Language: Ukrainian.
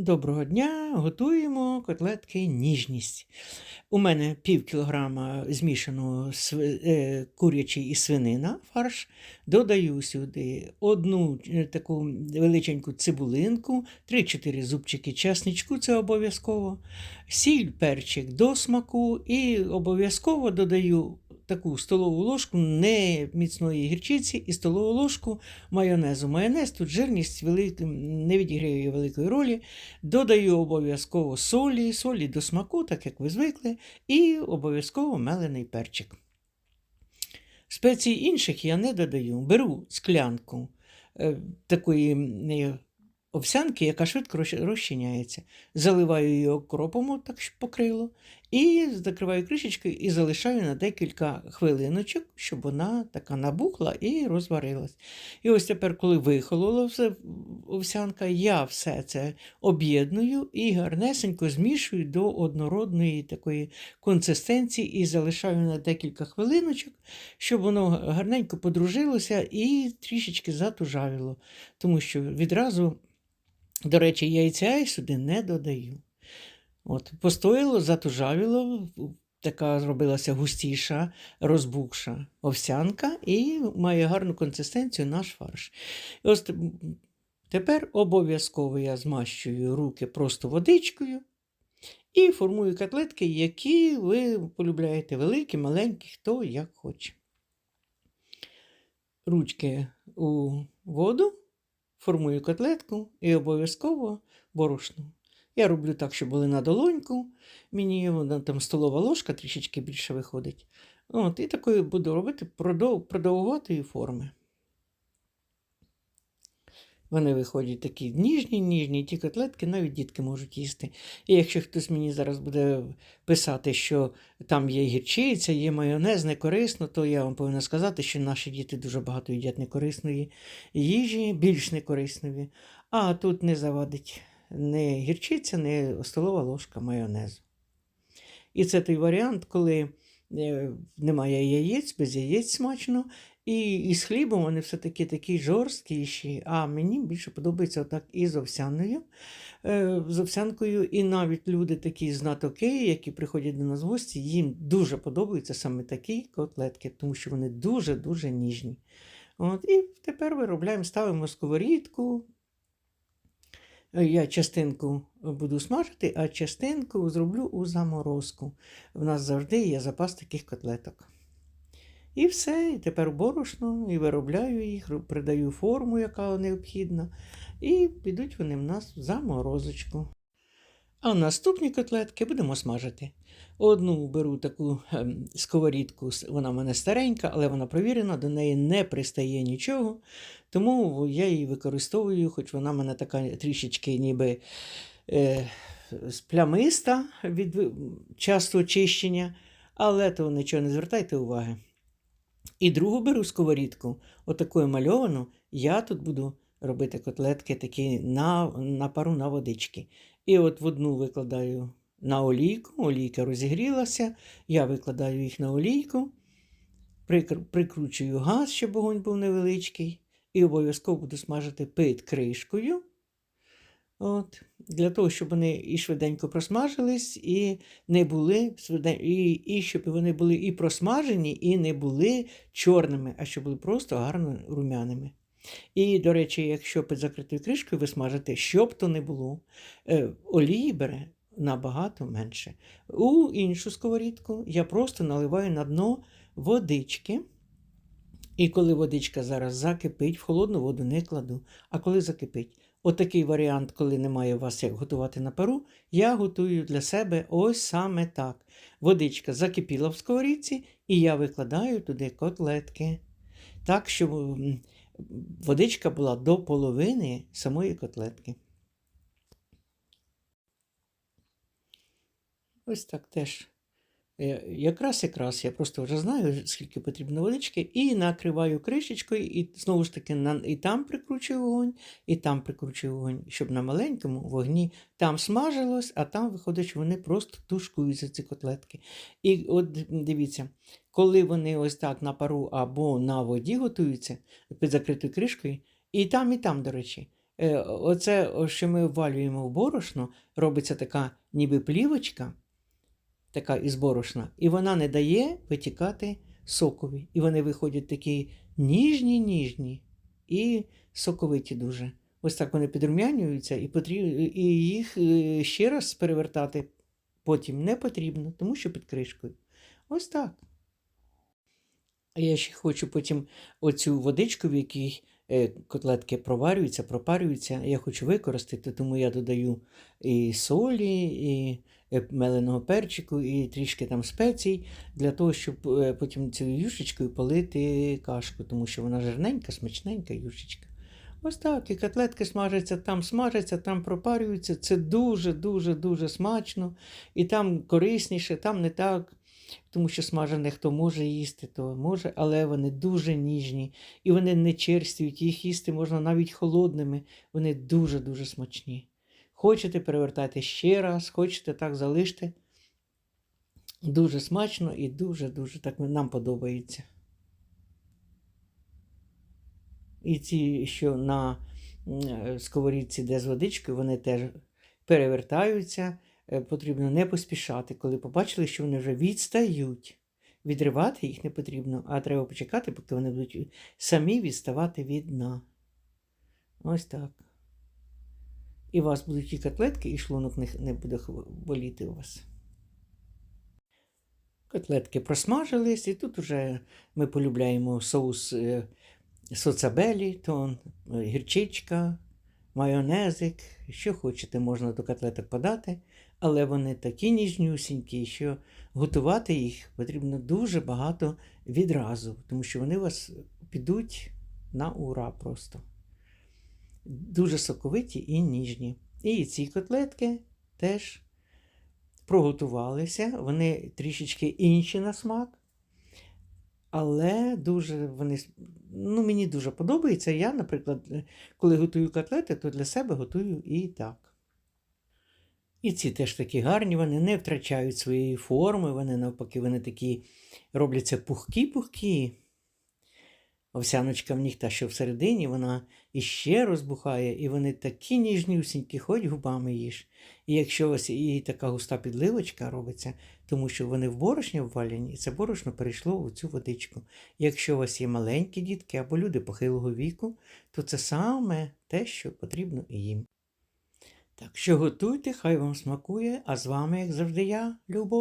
Доброго дня! Готуємо котлетки ніжність. У мене пів кілограма змішаного е, курячий і свинина фарш. Додаю сюди одну е, таку величеньку цибулинку, 3-4 зубчики чесничку, це обов'язково, сіль, перчик до смаку і обов'язково додаю таку столову ложку не міцної гірчиці і столову ложку майонезу. Майонез тут жирність велик... не відіграє великої ролі. Додаю обов'язково солі, солі до смаку, так як ви звикли, і обов'язково мелений перчик. Спецій інших я не додаю. Беру склянку е, такої е, овсянки, яка швидко розчиняється. Заливаю її окропом, так покрило, і закриваю кришечкою і залишаю на декілька хвилиночок, щоб вона така набухла і розварилась. І ось тепер, коли вихолола все овсянка, я все це об'єдную і гарнесенько змішую до однородної такої консистенції і залишаю на декілька хвилиночок, щоб воно гарненько подружилося і трішечки затужавіло. Тому що відразу, до речі, яйця я сюди не додаю. От, постояло, затужавіло, така зробилася густіша, розбухша овсянка і має гарну консистенцію наш фарш. І ось тепер обов'язково я змащую руки просто водичкою і формую котлетки, які ви полюбляєте, великі, маленькі, хто як хоче. Ручки у воду, формую котлетку і обов'язково борошно. Я роблю так, щоб були на долоньку. Мені там столова ложка трішечки більше виходить. От, і такою буду робити продов- продовгуватої форми. Вони виходять такі ніжні, ніжні, ті котлетки навіть дітки можуть їсти. І якщо хтось мені зараз буде писати, що там є гірчиця, є майонез, не то я вам повинна сказати, що наші діти дуже багато їдять некорисної їжі, більш некорисної. А тут не завадить не гірчиця, не столова ложка майонезу. І це той варіант, коли е, немає яєць, без яєць смачно, і, і з хлібом вони все-таки такі жорсткіші. А мені більше подобається отак і з овсяною, е, з овсянкою. І навіть люди такі знатоки, які приходять до нас в гості, їм дуже подобаються саме такі котлетки, тому що вони дуже-дуже ніжні. От, і тепер виробляємо, ставимо сковорідку. Я частинку буду смажити, а частинку зроблю у заморозку. У нас завжди є запас таких котлеток. І все, і тепер борошно, і виробляю їх, придаю форму, яка необхідна, і підуть вони в нас в заморозочку. А наступні котлетки будемо смажити. Одну беру таку ем, сковорідку, вона в мене старенька, але вона провірена, до неї не пристає нічого. Тому я її використовую, хоч вона в мене така трішечки ніби е, з- плямиста від часто очищення, але то нічого не звертайте уваги. І другу беру сковорідку, отаку мальовану, я тут буду робити котлетки такі на, на пару на водички. І от в одну викладаю на олійку, олійка розігрілася, я викладаю їх на олійку, прикручую газ, щоб вогонь був невеличкий, і обов'язково буду смажити під кришкою. От, для того, щоб вони і швиденько просмажились, і не були і, і щоб вони були і просмажені, і не були чорними, а щоб були просто гарно румяними. І, до речі, якщо під закритою кришкою ви смажите, що б то не було, е, олії бере набагато менше. У іншу сковорідку я просто наливаю на дно водички. І коли водичка зараз закипить, в холодну воду не кладу. А коли закипить, отакий варіант, коли немає у вас як готувати на пару, я готую для себе ось саме так. Водичка закипіла в сковорідці, і я викладаю туди котлетки. Так, щоб м, водичка була до половини самої котлетки. Ось так теж. Е, Якраз якраз я просто вже знаю, скільки потрібно водички, і накриваю кришечкою, і знову ж таки на, і там прикручую вогонь, і там прикручую вогонь, щоб на маленькому вогні там смажилось, а там виходить, що вони просто тушкуються, ці котлетки. І от дивіться, коли вони ось так на пару або на воді готуються під закритою кришкою, і там, і там, до речі, е, оце, що ми ввалюємо в борошно, робиться така ніби плівочка, така із борошна, і вона не дає витікати сокові. І вони виходять такі ніжні, ніжні і соковиті дуже. Ось так вони підрумянюються, і, потрібно, і їх е, ще раз перевертати потім не потрібно, тому що під кришкою. Ось так. А я ще хочу потім оцю водичку, в якій котлетки проварюються, пропарюються, я хочу використати, тому я додаю і солі, і е, меленого перчику, і трішки там спецій, для того, щоб е, потім цією юшечкою полити кашку, тому що вона жирненька, смачненька юшечка. Ось так, і котлетки смажаться, там смажаться, там пропарюються. Це дуже-дуже дуже смачно. І там корисніше, там не так. Тому що смажене хто може їсти, то може, але вони дуже ніжні і вони не черствують, їх їсти можна навіть холодними. Вони дуже-дуже смачні. Хочете перевертати ще раз, хочете так залиште. Дуже смачно і дуже-дуже так нам подобається. І ці, що на сковорідці, де з водичкою, вони теж перевертаються. Е, Потрібно не поспішати, коли побачили, що вони вже відстають. Відривати їх не потрібно, а треба почекати, поки вони будуть самі відставати від дна. Ось так. І у вас будуть і котлетки, і шлунок не, буде боліти у вас. Котлетки просмажились, і тут вже ми полюбляємо соус е, соцабелі, то гірчичка, майонезик, що хочете, можна до котлеток подати, але вони такі ніжнюсінькі, що готувати їх потрібно дуже багато відразу, тому що вони у вас підуть на ура просто. Дуже соковиті і ніжні. І ці котлетки теж проготувалися, вони трішечки інші на смак. Але дуже вони, ну, мені дуже подобається. Я, наприклад, коли готую котлети, то для себе готую і так. І ці теж такі гарні, вони не втрачають своєї форми, вони навпаки, вони такі робляться пухкі-пухкі. Овсяночка в них та, що всередині, вона іще розбухає, і вони такі ніжнюсінькі, хоч губами їж. І якщо у вас і така густа підливочка робиться, тому що вони в борошні обвалені, і це борошно перейшло у цю водичку. Якщо у вас є маленькі дітки або люди похилого віку, то це саме те, що потрібно і їм. Так що готуйте, хай вам смакує, а з вами, як завжди, я, Любов.